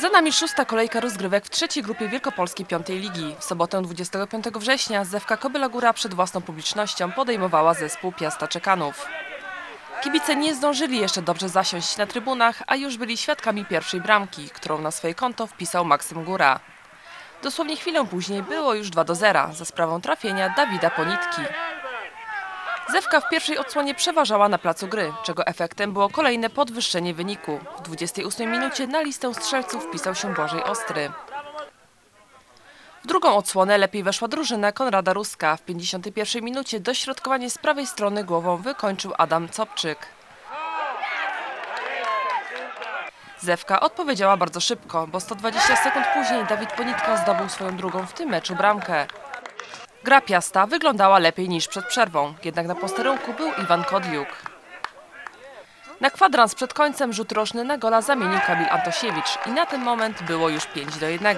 Przed nami szósta kolejka rozgrywek w trzeciej grupie Wielkopolskiej Piątej Ligi. W sobotę 25 września Zewka Kobyla Góra przed własną publicznością podejmowała zespół Piasta Czekanów. Kibice nie zdążyli jeszcze dobrze zasiąść na trybunach, a już byli świadkami pierwszej bramki, którą na swoje konto wpisał Maksym Góra. Dosłownie chwilę później było już 2 do 0 za sprawą trafienia Dawida Ponitki. Zewka w pierwszej odsłonie przeważała na placu gry, czego efektem było kolejne podwyższenie wyniku. W 28 minucie na listę strzelców wpisał się Błażej Ostry. W drugą odsłonę lepiej weszła drużyna Konrada Ruska. W 51 minucie dośrodkowanie z prawej strony głową wykończył Adam Copczyk. Zewka odpowiedziała bardzo szybko, bo 120 sekund później Dawid Ponitka zdobył swoją drugą w tym meczu bramkę. Gra Piasta wyglądała lepiej niż przed przerwą, jednak na posterunku był Iwan Kodliuk. Na kwadrans przed końcem rzut rożny na gola zamienił Kamil Antosiewicz i na ten moment było już 5 do 1.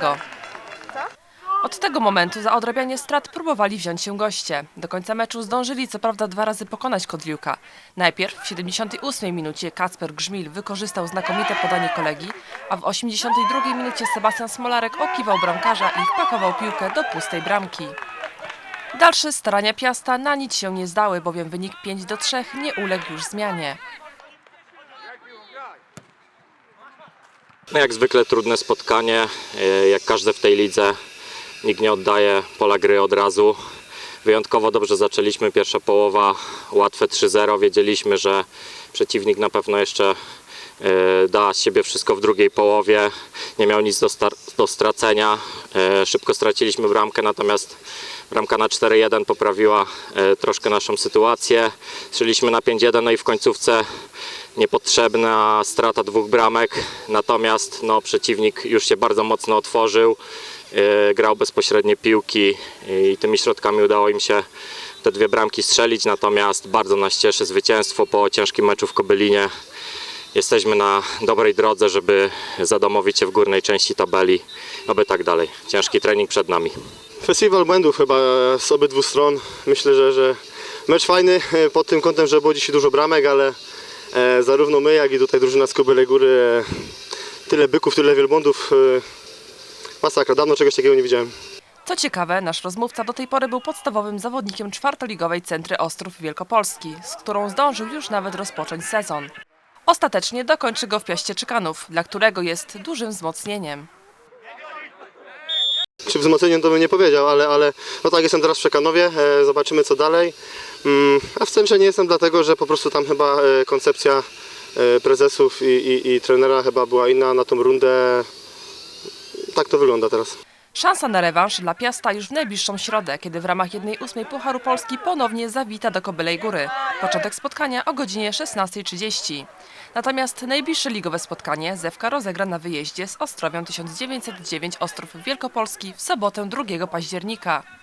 Od tego momentu za odrabianie strat próbowali wziąć się goście. Do końca meczu zdążyli co prawda dwa razy pokonać Kodliuka. Najpierw w 78 minucie Kacper Grzmil wykorzystał znakomite podanie kolegi, a w 82 minucie Sebastian Smolarek okiwał bramkarza i wpakował piłkę do pustej bramki. Dalsze starania Piasta na nic się nie zdały, bowiem wynik 5 do 3 nie uległ już zmianie. No jak zwykle trudne spotkanie, e, jak każde w tej lidze. Nikt nie oddaje pola gry od razu. Wyjątkowo dobrze zaczęliśmy, pierwsza połowa łatwe 3-0. Wiedzieliśmy, że przeciwnik na pewno jeszcze e, da z siebie wszystko w drugiej połowie. Nie miał nic do, do stracenia. E, Szybko straciliśmy bramkę, natomiast bramka na 4-1 poprawiła e, troszkę naszą sytuację. Strzeliśmy na 5-1, no i w końcówce niepotrzebna strata dwóch bramek, natomiast no, przeciwnik już się bardzo mocno otworzył, yy, grał bezpośrednie piłki i tymi środkami udało im się te dwie bramki strzelić, natomiast bardzo nas cieszy zwycięstwo po ciężkim meczu w Kobylinie. Jesteśmy na dobrej drodze, żeby zadomowić się w górnej części tabeli, oby tak dalej. Ciężki trening przed nami. Festiwal błędów chyba z obydwu stron. Myślę, że, że mecz fajny e, pod tym kątem, że było dzisiaj dużo bramek, ale e, zarówno my, jak i tutaj drużyna z Kobylej Góry e, tyle byków, tyle wielbłądów. Masakra, dawno czegoś takiego nie widziałem. Co ciekawe, nasz rozmówca do tej pory był podstawowym zawodnikiem czwartoligowej Centry Ostrów Wielkopolski, z którą zdążył już nawet rozpocząć sezon. Ostatecznie dokończy go w Piaście Czykanów, dla którego jest dużym wzmocnieniem. Czy wzmocnieniem to bym nie powiedział, ale, ale no tak, jestem teraz w Czekanowie, e, zobaczymy co dalej. Mm, a w centrze nie jestem dlatego, że po prostu tam chyba e, koncepcja e, prezesów i, i, i trenera chyba była inna na tą rundę. Tak to wygląda teraz. Szansa na rewanż dla Piasta już w najbliższą środę, kiedy w ramach 1-8 Pucharu Polski ponownie zawita do Kobylej Góry. Początek spotkania o godzinie 16.30. Natomiast najbliższe ligowe spotkanie Zewka rozegra na wyjeździe z Ostrowią 1909 Ostrów Wielkopolski w sobotę 2 października.